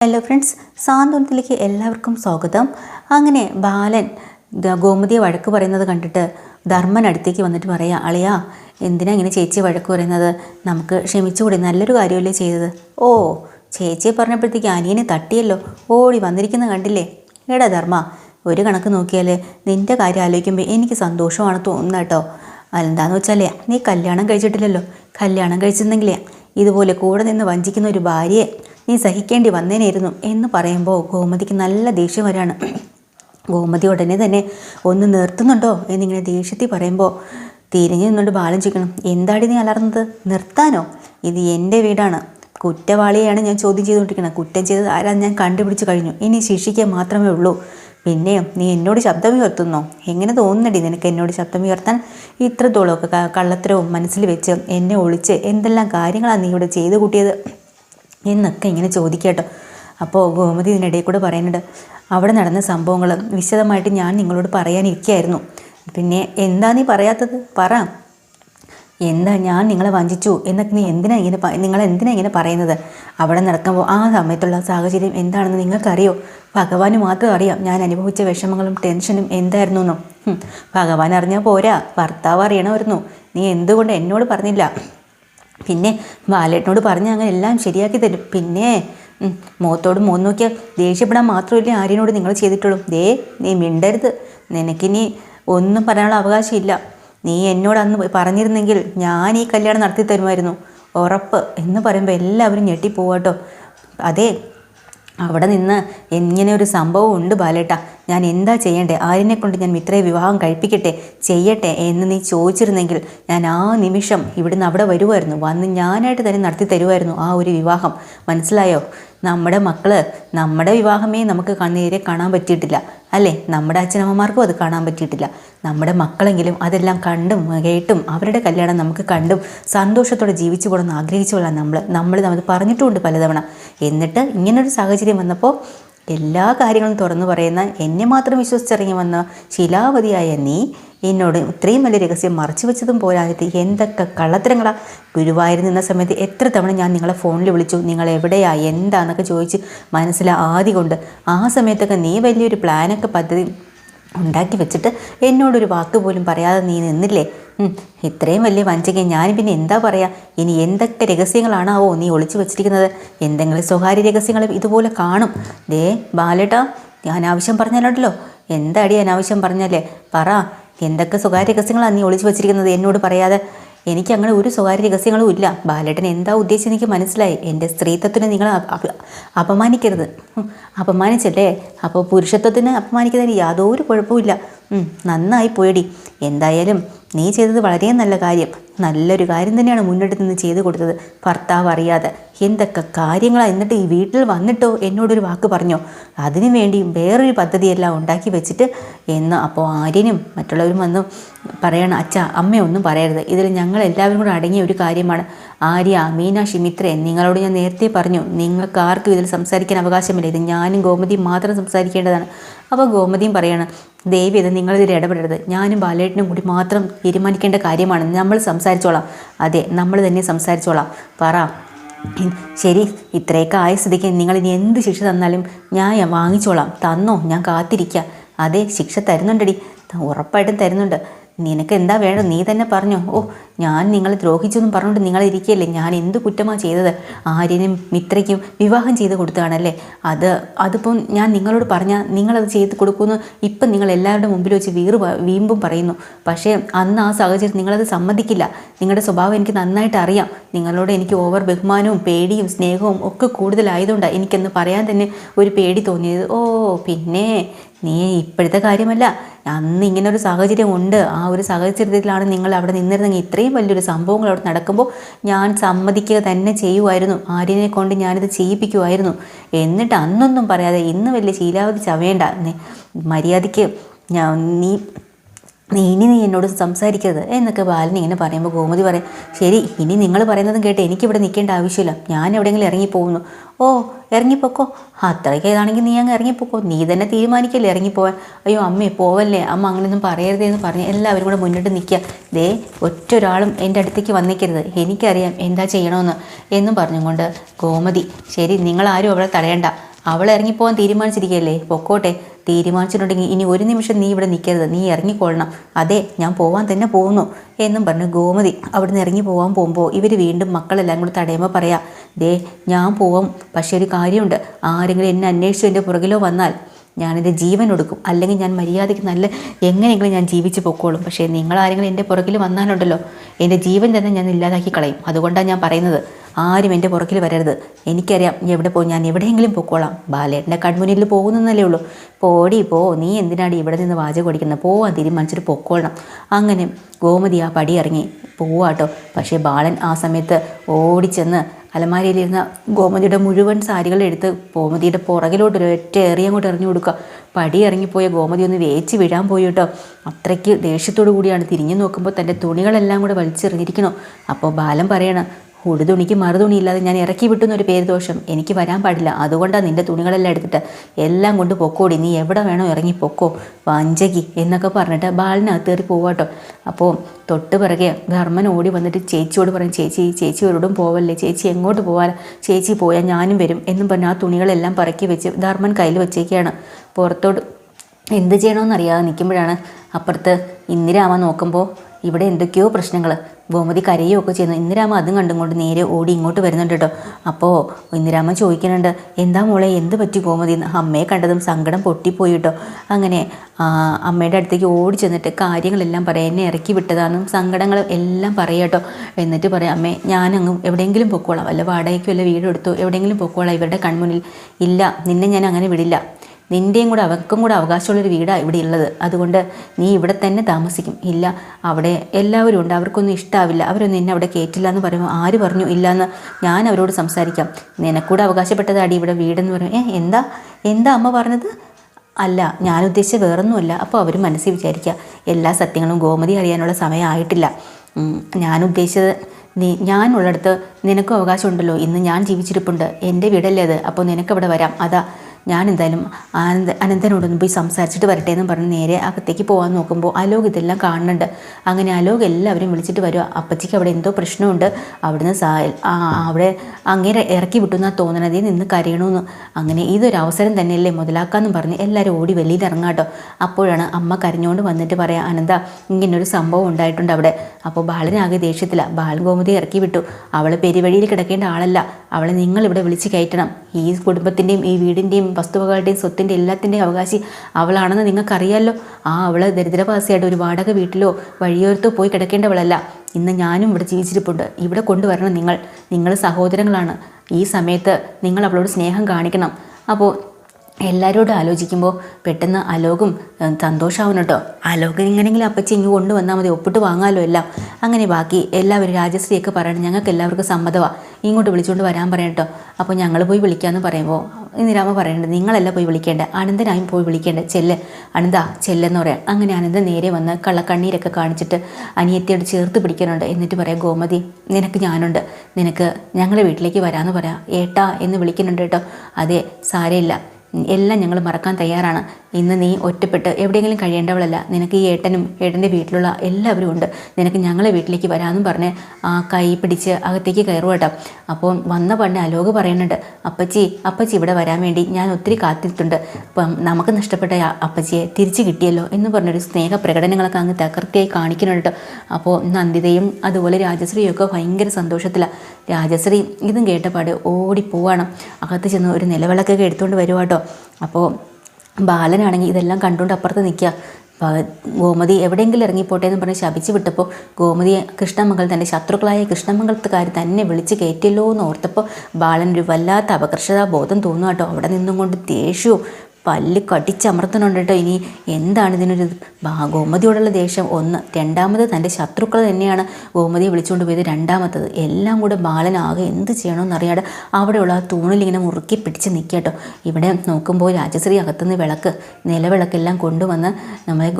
Hello friends സാന്ത്വനത്തിലേക്ക് എല്ലാവർക്കും സ്വാഗതം. അങ്ങനെ ബാലൻ ഗോമതിയെ വഴക്ക് പറയുന്നത് കണ്ടിട്ട് ധർമ്മൻ അടുത്തേക്ക് വന്നിട്ട് പറയാ അളിയാ എന്തിനാ ഇങ്ങനെ ചേച്ചി വഴക്ക് പറയുന്നത്? നമുക്ക് ക്ഷമിച്ചുകൂടി നല്ലൊരു കാര്യമല്ലേ ചെയ്തത്? ഓ ചേച്ചിയെ പറഞ്ഞപ്പോഴത്തേക്ക് അനിയനെ തട്ടിയല്ലോ ഓടി വന്നിരിക്കുന്ന കണ്ടില്ലേ? എടാ ധർമ്മ ഒരു കണക്ക് നോക്കിയാൽ നിന്റെ കാര്യം ആലോചിക്കുമ്പോൾ എനിക്ക് സന്തോഷമാണ് തോന്നുന്നത് കേട്ടോ. അതെന്താന്ന് വെച്ചാലേ നീ കല്യാണം കഴിച്ചിട്ടില്ലല്ലോ. കല്യാണം കഴിച്ചിരുന്നെങ്കിലേ ഇതുപോലെ കൂടെ നിന്ന് വഞ്ചിക്കുന്ന ഒരു ഭാര്യയെ നീ സഹിക്കേണ്ടി വന്നേനായിരുന്നു എന്ന് പറയുമ്പോൾ ഗോമതിക്ക് നല്ല ദേഷ്യം വരാണ്. ഗോമതി ഉടനെ തന്നെ ഒന്ന് നിർത്തുന്നുണ്ടോ? എന്നിങ്ങനെ ദേഷ്യത്തിൽ പറയുമ്പോൾ തിരിഞ്ഞു നിന്നുകൊണ്ട് ബാലം ചോദിക്കണം എന്താടി നീ അലർന്നത് നിർത്താനോ? ഇത് എന്റെ വീടാണ്. കുറ്റവാളിയെയാണ് ഞാൻ ചോദ്യം ചെയ്തുകൊണ്ടിരിക്കുന്നത്. കുറ്റം ചെയ്തത് ആരാന്ന് ഞാൻ കണ്ടുപിടിച്ച് കഴിഞ്ഞു. ഇനി ശിക്ഷിക്കുക മാത്രമേ ഉള്ളൂ. പിന്നെ നീ എന്നോട് ശബ്ദം ഉയർത്തുന്നോ? എങ്ങനെ തോന്നുന്നടി നിനക്ക് എന്നോട് ശബ്ദം ഉയർത്താൻ? ഇത്രത്തോളമൊക്കെ കള്ളത്തരവും മനസ്സിൽ വെച്ച് എന്നെ ഒളിച്ച് എന്തെല്ലാം കാര്യങ്ങളാണ് നീ ഇവിടെ ചെയ്തു കൂട്ടിയത്? എന്നൊക്കെ ഇങ്ങനെ ചോദിക്കട്ടോ. അപ്പോൾ ഗോമതി ഇതിനിടയിൽ കൂടെ പറയുന്നുണ്ട് അവിടെ നടന്ന സംഭവങ്ങൾ വിശദമായിട്ട് ഞാൻ നിങ്ങളോട് പറയാനിരിക്കുകയായിരുന്നു പിന്നെ എന്താ നീ പറയാത്തത്? പറ. എന്താ ഞാൻ നിങ്ങളെ വഞ്ചിച്ചു? എന്നൊക്കെ നീ എന്തിനാ ഇങ്ങനെ നിങ്ങൾ എന്തിനാ ഇങ്ങനെ പറയുന്നത്? അവിടെ നടക്കുമ്പോൾ ആ സമയത്തുള്ള സാഹചര്യം എന്താണെന്ന് നിങ്ങൾക്കറിയോ? ഭഗവാന് മാത്രം അറിയാം ഞാൻ അനുഭവിച്ച വിഷമങ്ങളും ടെൻഷനും എന്തായിരുന്നു എന്നും ഭഗവാൻ അറിഞ്ഞാൽ പോരാ. ഭർത്താവ് അറിയണമായിരുന്നു. നീ എന്തുകൊണ്ട് എന്നോട് പറഞ്ഞില്ല? പിന്നെ ബാലേട്ടനോട് പറഞ്ഞ് അങ്ങനെ എല്ലാം ശരിയാക്കി തരും. പിന്നെ മുഖത്തോട് മുഖം നോക്കിയാൽ ദേഷ്യപ്പെടാൻ മാത്രമല്ലേ ആര്യനോട് നിങ്ങൾ ചെയ്തിട്ടുള്ളൂ. ദേ നീ മിണ്ടരുത്. നിനക്കിനി ഒന്നും പറയാനുള്ള അവകാശമില്ല. നീ എന്നോട് അന്ന് പറഞ്ഞിരുന്നെങ്കിൽ ഞാൻ ഈ കല്യാണം നടത്തി തരുമായിരുന്നു. ഉറപ്പ് എന്ന് പറയുമ്പോൾ എല്ലാവരും ഞെട്ടിപ്പോവാട്ടോ. അതെ അവിടെ നിന്ന് എങ്ങനെ ഒരു സംഭവം ഉണ്ട് ബാലേട്ട. ഞാൻ എന്താ ചെയ്യണ്ടേ? ആരിനെ കൊണ്ട് ഞാൻ മിത്രയെ വിവാഹം കഴിപ്പിക്കട്ടെ ചെയ്യട്ടെ എന്ന് നീ ചോദിച്ചിരുന്നെങ്കിൽ ഞാൻ ആ നിമിഷം ഇവിടുന്ന് അവിടെ വരുമായിരുന്നു വന്ന് ഞാനായിട്ട് തന്നെ നടത്തി തരുമായിരുന്നു ആ ഒരു വിവാഹം. മനസ്സിലായോ? നമ്മുടെ മക്കൾ നമ്മുടെ വിവാഹമേ നമുക്ക് കണ്ണീരെ കാണാൻ പറ്റിയിട്ടില്ല. അല്ലേ? നമ്മുടെ അച്ഛനമ്മമാർക്കും അത് കാണാൻ പറ്റിയിട്ടില്ല. നമ്മുടെ മക്കളെങ്കിലും അതെല്ലാം കണ്ടും കേട്ടും അവരുടെ കല്യാണം നമുക്ക് കണ്ടും സന്തോഷത്തോടെ ജീവിച്ചു പോകണമെന്ന് കൊള്ളാം നമ്മൾ നമ്മൾ അത് പറഞ്ഞിട്ടുമുണ്ട് പലതവണ. എന്നിട്ട് ഇങ്ങനൊരു സാഹചര്യം വന്നപ്പോൾ എല്ലാ കാര്യങ്ങളും തുറന്നു പറയുന്ന എന്നെ മാത്രം വിശ്വസിച്ചിറങ്ങി വന്ന ശിലാവതിയായ നീ എന്നോട് ഇത്രയും വലിയ രഹസ്യം മറച്ചു വെച്ചതും പോരാഞ്ഞിട്ട് എന്തൊക്കെ കള്ളത്തരങ്ങളാ. ഗുരുവായൂർ നിന്ന സമയത്ത് എത്ര തവണ ഞാൻ നിങ്ങളെ ഫോണിൽ വിളിച്ചു നിങ്ങൾ എവിടെയാ? എന്താന്നൊക്കെ ചോദിച്ച് മനസ്സിൽ ആദ്യം കൊണ്ട് ആ സമയത്തൊക്കെ നീ വലിയൊരു പ്ലാനൊക്കെ പദ്ധതി ഉണ്ടാക്കി വെച്ചിട്ട് എന്നോടൊരു വാക്ക് പോലും പറയാതെ നീ നിന്നില്ലേ? ഇത്രയും വലിയ വഞ്ചക ഞാൻ പിന്നെ എന്താ പറയുക ഇനി എന്തൊക്കെ രഹസ്യങ്ങളാണാവോ നീ ഒളിച്ചു വെച്ചിരിക്കുന്നത്? എന്തെങ്കിലും സ്വകാര്യ രഹസ്യങ്ങൾ ഇതുപോലെ കാണും. ദേ ബാലേട്ടാ അനാവശ്യം പറഞ്ഞാലുണ്ടല്ലോ. എന്താടി അനാവശ്യം പറഞ്ഞാലേ? പറ എന്തൊക്കെ സ്വകാര്യ രഹസ്യങ്ങളാണ് നീ ഒളിച്ചു വെച്ചിരിക്കുന്നത് എന്നോട് പറയാതെ? എനിക്ക് അങ്ങനെ ഒരു സ്വകാര്യ രഹസ്യങ്ങളും ഇല്ല. ബാലേട്ടൻ എന്താ ഉദ്ദേശിച്ചത് എനിക്ക് മനസ്സിലായി. എന്റെ സ്ത്രീത്വത്തിനെ നിങ്ങൾ അപ- അപ- അപമാനിക്കരുത്. അപമാനിച്ചല്ലേ? അപ്പോൾ പുരുഷത്വത്തിന് അപമാനിക്കുന്നതിന് യാതൊരു കുഴപ്പമില്ല നന്നായി പോയടി. എന്തായാലും നീ ചെയ്തത് വളരെ നല്ല കാര്യം. നല്ലൊരു കാര്യം തന്നെയാണ് മുന്നോട്ട് നിന്ന് ചെയ്തു കൊടുത്തത്. ഭർത്താവ് അറിയാതെ. എന്തൊക്കെ കാര്യങ്ങളാണ് എന്നിട്ട് ഈ വീട്ടിൽ വന്നിട്ടോ എന്നോടൊരു വാക്ക് പറഞ്ഞോ? അതിനു വേണ്ടി വേറൊരു പദ്ധതിയെല്ലാം ഉണ്ടാക്കി വെച്ചിട്ട് എന്ന് അപ്പോൾ ആര്യനും മറ്റുള്ളവരും വന്നു പറയണം അച്ഛ അമ്മയൊന്നും പറയരുത്. ഇതിൽ ഞങ്ങൾ എല്ലാവരും കൂടെ അടങ്ങിയ ഒരു കാര്യമാണ്. ആര്യ മീനാക്ഷി ഷിമിത്ര നിങ്ങളോട് ഞാൻ നേരത്തെ പറഞ്ഞു. നിങ്ങൾക്ക് ആർക്കും ഇതിൽ സംസാരിക്കാൻ അവകാശമില്ല. ഇത് ഞാനും ഗോമതിയും മാത്രം സംസാരിക്കേണ്ടതാണ്. അപ്പോൾ ഗോമതിയും പറയാണ് ദേവി ഇത് നിങ്ങളിതിൽ ഇടപെടരുത്. ഞാനും ബാലേട്ടനും കൂടി മാത്രം തീരുമാനിക്കേണ്ട കാര്യമാണ്. നമ്മൾ സംസാരിച്ചോളാം. അതെ നമ്മൾ തന്നെ സംസാരിച്ചോളാം. പറ. ശരി ഇത്രയൊക്കെ ആയ സ്ഥിതിക്ക് നിങ്ങൾ ഇനി എന്ത് ശിക്ഷ തന്നാലും ഞാൻ വാങ്ങിച്ചോളാം. തന്നോ ഞാൻ കാത്തിരിക്കുക അതെ ശിക്ഷ തരുന്നുണ്ടടി. ഉറപ്പായിട്ടും തരുന്നുണ്ട്. നിനക്ക് എന്താ വേണം നീ തന്നെ പറഞ്ഞോ. ഓ ഞാൻ നിങ്ങളെ ദ്രോഹിച്ചെന്നും പറഞ്ഞുകൊണ്ട് നിങ്ങൾ ഇരിക്കുകയല്ലേ? ഞാൻ എന്ത് കുറ്റമാണ് ചെയ്തത്? ആര്യനും മിത്രയ്ക്കും വിവാഹം ചെയ്ത് കൊടുത്തതാണല്ലേ? അത് അതിപ്പം ഞാൻ നിങ്ങളോട് പറഞ്ഞാൽ നിങ്ങളത് ചെയ്ത് കൊടുക്കുമെന്ന് ഇപ്പം നിങ്ങൾ എല്ലാവരുടെ മുമ്പിൽ വെച്ച് വീറ് വീമ്പും പറയുന്നു. പക്ഷേ അന്ന് ആ സാഹചര്യം നിങ്ങളത് സമ്മതിക്കില്ല. നിങ്ങളുടെ സ്വഭാവം എനിക്ക് നന്നായിട്ട് അറിയാം. നിങ്ങളോട് എനിക്ക് ഓവർ ബഹുമാനവും പേടിയും സ്നേഹവും ഒക്കെ കൂടുതലായതുകൊണ്ടാണ് എനിക്കെന്ന് പറയാൻ തന്നെ ഒരു പേടി തോന്നിയത്. ഓ പിന്നെ നീ ഇപ്പോഴത്തെ കാര്യമല്ല. അന്ന് ഇങ്ങനെ ഒരു സാഹചര്യം ഉണ്ട്. ആ ഒരു സാഹചര്യത്തിലാണ് നിങ്ങൾ അവിടെ നിന്നിരുന്നെങ്കിൽ ഇത്രയും വലിയൊരു സംഭവങ്ങൾ അവിടെ നടക്കുമ്പോൾ ഞാൻ സമ്മതിക്കുക തന്നെ ചെയ്യുമായിരുന്നു. ആര്യനെ കൊണ്ട് ഞാനിത് ചെയ്യിപ്പിക്കുമായിരുന്നു. എന്നിട്ട് അന്നൊന്നും പറയാതെ ഇന്ന് വലിയ ശീലാവധി ചവേണ്ട മര്യാദയ്ക്ക് ഞാൻ നീ നീ ഇനി നീ എന്നോട് സംസാരിക്കരുത് എന്നൊക്കെ ബാലൻ ഇങ്ങനെ പറയുമ്പോൾ ഗോമതി പറയും ശരി ഇനി നിങ്ങൾ പറയുന്നതും കേട്ട് എനിക്കിവിടെ നിൽക്കേണ്ട ആവശ്യമില്ല. ഞാൻ എവിടെയെങ്കിലും ഇറങ്ങിപ്പോകുന്നു. ഓ ഇറങ്ങിപ്പോക്കോ? അത്രയ്ക്ക് ഏതാണെങ്കിൽ നീ അങ്ങ് ഇറങ്ങിപ്പോക്കോ? നീ തന്നെ തീരുമാനിക്കല്ലേ ഇറങ്ങിപ്പോവാൻ? അയ്യോ അമ്മേ പോവല്ലേ. അമ്മ അങ്ങനെയൊന്നും പറയരുതേ എന്ന് പറഞ്ഞ് എല്ലാവരും കൂടെ മുന്നോട്ട് നിൽക്കുക. ദേ ഒറ്റ ഒരാളും എന്റെ അടുത്തേക്ക് വന്നിക്കരുത്. എനിക്കറിയാം എന്താ ചെയ്യണമെന്ന് എന്നും പറഞ്ഞുകൊണ്ട് ഗോമതി ശരി നിങ്ങളാരും അവളെ തടയണ്ട. അവൾ ഇറങ്ങിപ്പോകാൻ തീരുമാനിച്ചിരിക്കുകയല്ലേ? പൊക്കോട്ടെ. തീരുമാനിച്ചിട്ടുണ്ടെങ്കിൽ ഇനി ഒരു നിമിഷം നീ ഇവിടെ നിൽക്കരുത്. നീ ഇറങ്ങിക്കൊള്ളണം. അതെ ഞാൻ പോവാൻ തന്നെ പോകുന്നു എന്നും പറഞ്ഞു ഗോമതി അവിടെ നിന്ന് ഇറങ്ങി പോകാൻ പോകുമ്പോൾ ഇവർ വീണ്ടും മക്കളെല്ലാം കൂടി തടയുമ്പോൾ പറയാം ദേ ഞാൻ പോവാം. പക്ഷേ ഒരു കാര്യമുണ്ട്. ആരെങ്കിലും എന്നെ അന്വേഷിച്ചു എന്റെ പുറകിലോ വന്നാൽ ഞാനെന്റെ ജീവൻ കൊടുക്കും അല്ലെങ്കിൽ ഞാൻ മര്യാദയ്ക്ക് നല്ല എങ്ങനെയെങ്കിലും ഞാൻ ജീവിച്ച് പൊക്കോളും. പക്ഷേ നിങ്ങളാരെങ്കിലും എന്റെ പുറകിൽ വന്നാലുണ്ടല്ലോ എന്റെ ജീവൻ തന്നെ ഞാൻ ഇല്ലാതാക്കി കളയും. അതുകൊണ്ടാണ് ഞാൻ പറയുന്നത്. ആരും എന്റെ പുറകിൽ വരരുത്. എനിക്കറിയാം നീ എവിടെ പോകും ഞാൻ എവിടെയെങ്കിലും പൊക്കോളാം. ബാലേട്ടന്റെ കൺമുന്നിൽ പോകുന്നല്ലേ ഉള്ളൂ. പോടി പോ. നീ എന്തിനാടി ഇവിടെ നിന്ന് വാചകം ഓടിക്കുന്നത്? പോവാൻ തീരുമാനിച്ചിട്ട് പൊക്കോളണം. അങ്ങനെ ഗോമതി ആ പടി ഇറങ്ങി. പോവാട്ടോ. പക്ഷേ ബാലൻ ആ സമയത്ത് ഓടിച്ചെന്ന് അലമാരയിലിരുന്ന ഗോമതിയുടെ മുഴുവൻ സാരികൾ എടുത്ത് ഗോമതിയുടെ പുറകിലോട്ട് ഒറ്റ ഏറി അങ്ങോട്ട് എറിഞ്ഞു കൊടുക്കുക. പടി ഇറങ്ങിപ്പോയ ഗോമതി ഒന്ന് വേച്ച് വീഴാൻ പോയി കേട്ടോ. അത്രയ്ക്ക് ദേഷ്യത്തോടു കൂടിയാണ് തിരിഞ്ഞു നോക്കുമ്പോൾ തന്റെ തുണികളെല്ലാം കൂടെ വലിച്ചെറിഞ്ഞിരിക്കണോ അപ്പോൾ ബാലൻ പറയണം ഉടുതുണിക്ക് മറുതുണി ഇല്ലാതെ ഞാൻ ഇറക്കി വിട്ടുന്നൊരു പേര് ദോഷം എനിക്ക് വരാൻ പാടില്ല. അതുകൊണ്ടാണ് നിന്റെ തുണികളെല്ലാം എടുത്തിട്ട് എല്ലാം കൊണ്ട് പൊക്കോടി. നീ എവിടെ വേണോ ഇറങ്ങി പൊക്കോ. വഞ്ചകി എന്നൊക്കെ പറഞ്ഞിട്ട് ബാലിനകത്ത് കയറി പോവാട്ടോ അപ്പോൾ തൊട്ട് പിറകെ ധർമ്മൻ ഓടി വന്നിട്ട് ചേച്ചിയോട് പറയും ചേച്ചി ചേച്ചി ഒരിടും പോവല്ലേ? ചേച്ചി എങ്ങോട്ട് പോവാൻ ചേച്ചി പോയാൽ ഞാനും വരും. എന്നും പറഞ്ഞ് ആ തുണികളെല്ലാം പറക്കി വെച്ച് ധർമ്മൻ കയ്യിൽ വെച്ചേക്കാണ്. പുറത്തോട്ട് എന്ത് ചെയ്യണമെന്നറിയാതെ നിൽക്കുമ്പോഴാണ് അപ്പുറത്ത് ഇന്ദിരാമ നോക്കുമ്പോൾ ഇവിടെ എന്തൊക്കെയോ പ്രശ്നങ്ങൾ ഗോമതി കരയുകയൊക്കെ ചെയ്യുന്നു. ഇന്ദിരാമ അതും കണ്ടുകൊണ്ട് നേരെ ഓടി ഇങ്ങോട്ട് വരുന്നുണ്ട് കേട്ടോ. അപ്പോൾ ഇന്ദിരാമ ചോദിക്കുന്നുണ്ട് എന്താ മോളെ എന്ത് പറ്റി ഗോമതി? അമ്മയെ കണ്ടതും സങ്കടം പൊട്ടിപ്പോയി കേട്ടോ. അങ്ങനെ അമ്മയുടെ അടുത്തേക്ക് ഓടി ചെന്നിട്ട് കാര്യങ്ങളെല്ലാം പറയാം. എന്നെ ഇറക്കി വിട്ടതാണെന്നും സങ്കടങ്ങൾ എല്ലാം പറയാം എന്നിട്ട് പറയാം അമ്മേ ഞാനങ്ങ് എവിടെയെങ്കിലും പൊക്കോളാം. വല്ല വാടകയ്ക്ക് വല്ല വീടെടുത്തു എവിടെയെങ്കിലും പൊക്കോളാം. ഇവരുടെ കൺമുന്നിൽ ഇല്ല. നിന്നെ ഞാൻ അങ്ങനെ വിടില്ല. നിന്റെയും കൂടെ അവർക്കും കൂടെ അവകാശമുള്ളൊരു വീടാണ് ഇവിടെ ഉള്ളത് അതുകൊണ്ട് നീ ഇവിടെ തന്നെ താമസിക്കും. ഇല്ല അവിടെ എല്ലാവരും ഉണ്ട്. അവർക്കൊന്നും ഇഷ്ടാവില്ല. അവരൊന്നും എന്നെ അവിടെ കയറ്റില്ല എന്ന് പറയുമ്പോൾ ആര് പറഞ്ഞു? ഇല്ല എന്ന് ഞാൻ അവരോട് സംസാരിക്കാം. നിനക്കൂടെ അവകാശപ്പെട്ടതാടി ഇവിടെ വീടെന്ന് പറയും. ഏ എന്താ? എന്താ അമ്മ പറഞ്ഞത്? അല്ല ഞാൻ ഉദ്ദേശിച്ച വേറൊന്നുമല്ല. അപ്പോൾ അവർ മനസ്സിൽ വിചാരിക്കുക എല്ലാ സത്യങ്ങളും ഗോമതി അറിയാനുള്ള സമയമായിട്ടില്ല ഞാൻ ഉദ്ദേശിച്ചത് നീ ഞാനുള്ളിടത്ത് നിനക്കും അവകാശമുണ്ടല്ലോ. ഇന്ന് ഞാൻ ജീവിച്ചിരിപ്പുണ്ട്. എന്റെ വീടല്ലേ അത്? അപ്പോൾ നിനക്കവിടെ വരാം. അതാ ഞാൻ എന്തായാലും ആനന്ദ അനന്തനോടൊന്ന് പോയി സംസാരിച്ചിട്ട് വരട്ടെ എന്ന് പറഞ്ഞ് നേരെ അകത്തേക്ക് പോകാൻ നോക്കുമ്പോൾ അലോക് ഇതെല്ലാം കാണുന്നുണ്ട്. അങ്ങനെ അലോക് എല്ലാവരും വിളിച്ചിട്ട് വരിക അപ്പച്ചിക്ക് അവിടെ എന്തോ പ്രശ്നമുണ്ട്. അവിടുന്ന് അവിടെ അങ്ങനെ ഇറക്കി വിട്ടു എന്നാണ് തോന്നണത് നിന്ന് കരയണമെന്ന് അങ്ങനെ ഇതൊരു അവസരം തന്നെയല്ലേ മുതലാക്കാമെന്ന് പറഞ്ഞ് എല്ലാവരും ഓടി വെളിയിൽ ഇറങ്ങാട്ടോ. അപ്പോഴാണ് അമ്മ കരഞ്ഞുകൊണ്ട് വന്നിട്ട് പറയാം അനന്ത ഇങ്ങനൊരു സംഭവം ഉണ്ടായിട്ടുണ്ട് അവിടെ. അപ്പോൾ ബാലനാകെ ദേഷ്യത്തില്ല ബാലൻ ഗോമതി ഇറക്കി വിട്ടു. അവൾ പെരുവഴിയിൽ കിടക്കേണ്ട ആളല്ല. അവളെ നിങ്ങളിവിടെ വിളിച്ച് കയറ്റണം. ഈ കുടുംബത്തിന്റെയും ഈ വീടിന്റെയും വസ്തുവകളുടെയും സ്വത്തിന്റെ എല്ലാത്തിന്റെയും അവകാശി അവളാണെന്ന് നിങ്ങൾക്കറിയാമല്ലോ ആ അവൾ ദരിദ്രവാസിയായിട്ട് ഒരു വാടക വീട്ടിലോ വഴിയോരത്തോ പോയി കിടക്കേണ്ടവളല്ല. ഇന്ന് ഞാനും ഇവിടെ ജീവിച്ചിരിപ്പുണ്ട്. ഇവിടെ കൊണ്ടുവരണം നിങ്ങൾ. നിങ്ങൾ സഹോദരങ്ങളാണ്. ഈ സമയത്ത് നിങ്ങൾ അവളോട് സ്നേഹം കാണിക്കണം. അപ്പോൾ എല്ലാവരോടും ആലോചിക്കുമ്പോൾ പെട്ടെന്ന് അലോകും സന്തോഷമാവും കേട്ടോ. അലോകൻ ഇങ്ങനെങ്കിലും അപ്പച്ചി ഇങ്ങ് കൊണ്ടുവന്നാൽ മതി. ഒപ്പിട്ട് വാങ്ങാമല്ലോ എല്ലാം. അങ്ങനെ ബാക്കി എല്ലാവരും രാജശ്രീയൊക്കെ പറയണം. ഞങ്ങൾക്ക് എല്ലാവർക്കും സമ്മതമാണ് ഇങ്ങോട്ട് വിളിച്ചുകൊണ്ട് വരാൻ പറയാം കേട്ടോ അപ്പോൾ ഞങ്ങൾ പോയി വിളിക്കാമെന്ന് പറയുമ്പോൾ ഇന്ദിരാമ പറയേണ്ടത് നിങ്ങളല്ല പോയി വിളിക്കേണ്ട? അനന്തനായും പോയി വിളിക്കേണ്ട? ചെല്ല്. അനന്ത ചെല്ലെന്ന് പറയാം. അങ്ങനെ അനന്ത നേരെ വന്ന് കള്ളക്കണ്ണീരൊക്കെ കാണിച്ചിട്ട് അനിയത്തിയോട് ചേർത്ത് പിടിക്കാനുണ്ട് എന്നിട്ട് പറയാം ഗോമതി നിനക്ക് ഞാനുണ്ട്. നിനക്ക് ഞങ്ങളുടെ വീട്ടിലേക്ക് വരാമെന്ന് പറയാം. ഏട്ടാ എന്ന് വിളിക്കുന്നുണ്ട് കേട്ടോ അതെ സാരയില്ല എല്ലാം ഞങ്ങൾ മറക്കാൻ തയ്യാറാണ്. ഇന്ന് നീ ഒറ്റപ്പെട്ട് എവിടെയെങ്കിലും കഴിയേണ്ടവളല്ല. നിനക്ക് ഈ ഏട്ടനും ഏട്ടന്റെ വീട്ടിലുള്ള എല്ലാവരും ഉണ്ട്. നിനക്ക് ഞങ്ങളെ വീട്ടിലേക്ക് വരാമെന്നും പറഞ്ഞ് ആ കൈ പിടിച്ച് അകത്തേക്ക് കയറുക കേട്ടോ അപ്പോൾ വന്ന പണ്ട് അലോക് പറയുന്നുണ്ട് അപ്പച്ചി അപ്പച്ചി ഇവിടെ വരാൻ വേണ്ടി ഞാൻ ഒത്തിരി കാത്തിട്ടുണ്ട് അപ്പം നമുക്ക് നഷ്ടപ്പെട്ട അപ്പച്ചിയെ തിരിച്ചു കിട്ടിയല്ലോ എന്ന് പറഞ്ഞൊരു സ്നേഹ പ്രകടനങ്ങളൊക്കെ അങ്ങ് തകർത്തിയായി കാണിക്കുന്നുണ്ട് അപ്പോൾ നന്ദിതയും അതുപോലെ രാജശ്രീയും ഒക്കെ ഭയങ്കര സന്തോഷത്തിലാണ് രാജശ്രീ ഇതും കേട്ടപാട് ഓടിപ്പോവാണ്. അകത്ത് ചെന്ന് ഒരു നിലവിളക്കൊക്കെ എടുത്തുകൊണ്ട് വരുവാട്ടോ അപ്പോൾ ബാലനാണെങ്കിൽ ഇതെല്ലാം കണ്ടുകൊണ്ട് അപ്പുറത്ത് നിൽക്കുക. ഗോമതി എവിടെയെങ്കിലും ഇറങ്ങിപ്പോട്ടെ എന്ന് പറഞ്ഞ് ശപിച്ചു വിട്ടപ്പോൾ ഗോമതിയെ കൃഷ്ണമംഗൾ തന്റെ ശത്രുക്കളായ കൃഷ്ണമംഗലത്തുകാർ തന്നെ വിളിച്ച് കയറ്റില്ലോ എന്ന് ഓർത്തപ്പോൾ ഒരു വല്ലാത്ത അപകർഷതാ ബോധം കേട്ടോ. അവിടെ നിന്നും കൊണ്ട് ദേഷ്യവും പല്ല് കടിച്ചമർത്തുന്നുണ്ട് കേട്ടോ ഇനി. എന്താണ് ഇതിനൊരു ഗോമതിയോടുള്ള ദേഷ്യം. ഒന്ന്. രണ്ടാമത് തന്റെ ശത്രുക്കൾ തന്നെയാണ് ഗോമതിയെ വിളിച്ചുകൊണ്ട് പോയത് രണ്ടാമത്തത്. എല്ലാം കൂടെ ബാലനാകെ എന്ത് ചെയ്യണമെന്നറിയാതെ അവിടെയുള്ള ആ തൂണിലിങ്ങനെ മുറുക്കി പിടിച്ച് നിൽക്കട്ടോ. ഇവിടെ നോക്കുമ്പോൾ രാജശ്രീ അകത്തുനിന്ന് വിളക്ക് നിലവിളക്കെല്ലാം കൊണ്ടുവന്ന് നമ്മളെ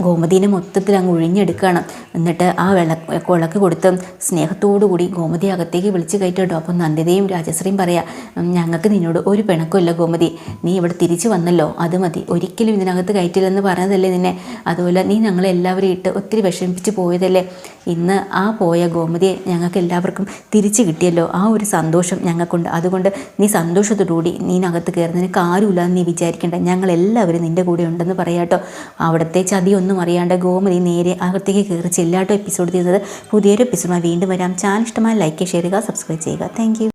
ഗോമതീനെ മൊത്തത്തിൽ അങ്ങ് ഒഴിഞ്ഞെടുക്കുകയാണ്. എന്നിട്ട് ആ വെള്ള കുളക്ക് കൊടുത്ത് സ്നേഹത്തോടു കൂടി ഗോമതി അകത്തേക്ക് വിളിച്ച് കയറ്റോട്ടോ അപ്പം നന്ദിതയും രാജശ്രീയും പറയാം ഞങ്ങൾക്ക് നിന്നോട് ഒരു പിണക്കമില്ല ഗോമതി. നീ ഇവിടെ തിരിച്ചു വന്നല്ലോ. അത് മതി. ഒരിക്കലും ഇതിനകത്ത് കയറ്റില്ലെന്ന് പറഞ്ഞതല്ലേ നിന്നെ? അതുപോലെ നീ ഞങ്ങളെല്ലാവരും ഇട്ട് ഒത്തിരി വിഷമിപ്പിച്ച് പോയതല്ലേ? ഇന്ന് ആ പോയ ഗോമതിയെ ഞങ്ങൾക്ക് എല്ലാവർക്കും തിരിച്ചു കിട്ടിയല്ലോ. ആ ഒരു സന്തോഷം ഞങ്ങൾക്കുണ്ട്. അതുകൊണ്ട് നീ സന്തോഷത്തോടുകൂടി നീനകത്ത് കയറുന്നതിന് നിനക്ക് ആരുമില്ലാന്ന് നീ വിചാരിക്കേണ്ട. ഞങ്ങളെല്ലാവരും നിന്റെ കൂടെ ഉണ്ടെന്ന് പറയാട്ടോ. അവിടുത്തെ ചതിയൊന്നും അറിയാണ്ട് ഗോമതി നേരെ അകത്തേക്ക് കയറി ചെല്ലാട്ടോ എപ്പിസോഡ് ചെയ്യുന്നത് പുതിയൊരു എപ്പിസോഡുമായി വീണ്ടും വരാം. ചാനൽ ഇഷ്ടമായ ലൈക്ക് ചെയ്യുക സബ്സ്ക്രൈബ് ചെയ്യുക. താങ്ക്